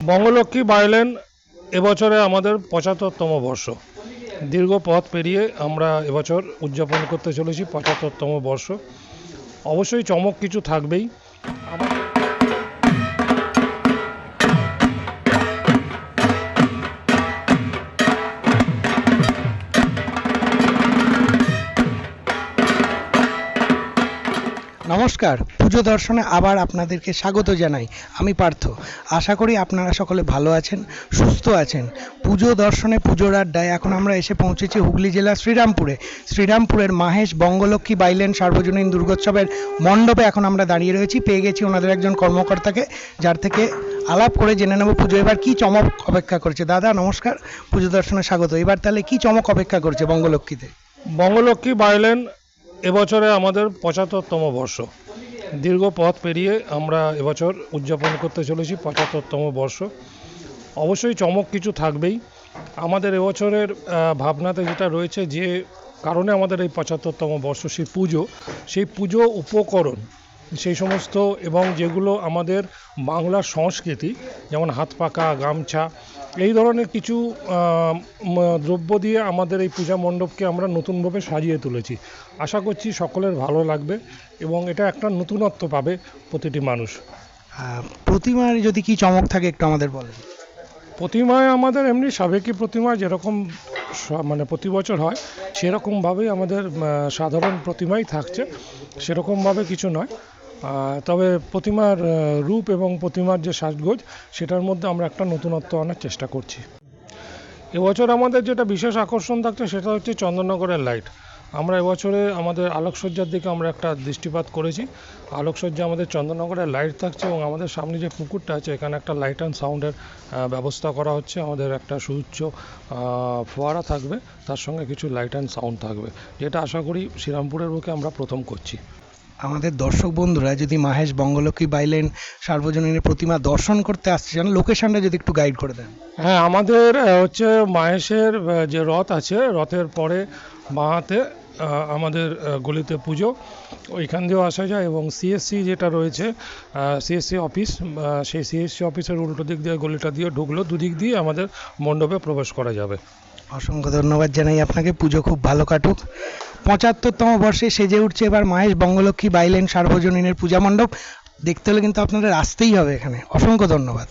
Bangalakshmi bylane এবছরে আমাদের পঁচাত্তরতম বর্ষ। দীর্ঘ পথ পেরিয়ে আমরা এবছর উদযাপন করতে চলেছি পঁচাত্তরতম বর্ষ। অবশ্যই চমক কিছু থাকবেই। নমস্কার। পুজো দর্শনে আবার আপনাদেরকে স্বাগত জানাই। আমি পার্থ। আশা করি আপনারা সকলে ভালো আছেন, সুস্থ আছেন। পুজো দর্শনে পুজোর আড্ডায় এখন আমরা এসে পৌঁছেছি হুগলি জেলার শ্রীরামপুরে। শ্রীরামপুরের মাহেশ বঙ্গলক্ষ্মী বাইলেন সার্বজনীন দুর্গোৎসবের মণ্ডপে এখন আমরা দাঁড়িয়ে রয়েছি। পেয়ে গেছি ওনাদের একজন কর্মকর্তাকে, যার থেকে আলাপ করে জেনে নেব পুজো। এবার কি চমক অপেক্ষা করছে? দাদা, নমস্কার। পুজো দর্শনে স্বাগত। এবার তাহলে কি চমক অপেক্ষা করছে বঙ্গলক্ষ্মীতে? বঙ্গলক্ষ্মী বাইলেন এবছরে আমাদের পঁচাত্তরতম বর্ষ। দীর্ঘ পথ পেরিয়ে আমরা এবছর উদযাপন করতে চলেছি পঁচাত্তরতম বর্ষ। অবশ্যই চমক কিছু থাকবেই। আমাদের এবছরের ভাবনাতে যেটা রয়েছে যে কারণে আমাদের এই পঁচাত্তরতম বর্ষ, সেই পুজো। সেই পুজো উপকরণ সেই সমস্ত এবং যেগুলো আমাদের বাংলার সংস্কৃতি যেমন হাত পাকা গামছা এই ধরনের কিছু দ্রব্য দিয়ে আমাদের এই পূজা মণ্ডপকে আমরা নতুনভাবে সাজিয়ে তুলেছি। আশা করছি সকলের ভালো লাগবে এবং এটা একটা নতুনত্ব পাবে প্রতিটি মানুষ। প্রতিমার যদি কি চমক থাকে একটু আমাদের বলেন। প্রতিমায় আমাদের এমনি সাবেকি প্রতিমা যেরকম মানে প্রতি বছর হয় সেরকমভাবেই আমাদের সাধারণ প্রতিমাই থাকছে সেরকমভাবে কিছু নয়। তবে প্রতিমার রূপ এবং প্রতিমার যে সাজগোজ, সেটার মধ্যে আমরা একটা নতুনত্ব আনার চেষ্টা করছি। এবছর আমাদের যেটা বিশেষ আকর্ষণ থাকছে, সেটা হচ্ছে চন্দননগরের লাইট। আমরা এবছরে আমাদের আলোকসজ্জার দিকে আমরা একটা দৃষ্টিপাত করেছি। আলোকসজ্জা আমাদের চন্দননগরের লাইট থাকছে এবং আমাদের সামনে যে পুকুরটা আছে, এখানে একটা লাইট অ্যান্ড সাউন্ডের ব্যবস্থা করা হচ্ছে। আমাদের একটা সুউচ্চ ফোয়ারা থাকবে, তার সঙ্গে কিছু লাইট অ্যান্ড সাউন্ড থাকবে। যেটা আশা করি শ্রীরামপুরের বুকে আমরা প্রথম করছি। আমাদের দর্শক বন্ধুরা, যদি মাহেশ বঙ্গলক্ষ্মী বাইলেন সার্বজনীনের প্রতিমা দর্শন করতে আসতে চান লোকেশনটা যদি একটু গাইড করে দেন। হ্যাঁ আমাদের হচ্ছে মাহেশের যে রথ আছে, রথের পরে বাঁহাতে আমাদের গলিতে পুজো। ওইখান দিয়েও আসা যায় এবং সিএসসি যেটা রয়েছে সিএসসি অফিস সেই সিএসসি অফিসের উল্টো দিক দিয়ে, গলিটা দিয়ে ঢুকলো। দুদিক দিয়ে আমাদের মণ্ডপে প্রবেশ করা যাবে। অসংখ্য ধন্যবাদ জানাই আপনাকে। পুজো খুব ভালো কাটুক। পঁচাত্তরতম বর্ষে সেজে উঠছে এবার মায়ের বঙ্গলক্ষ্মী বাইলেন সার্বজনীনের পূজা মণ্ডপ। দেখতে হলে কিন্তু আপনাদের আসতেই হবে এখানে। অসংখ্য ধন্যবাদ।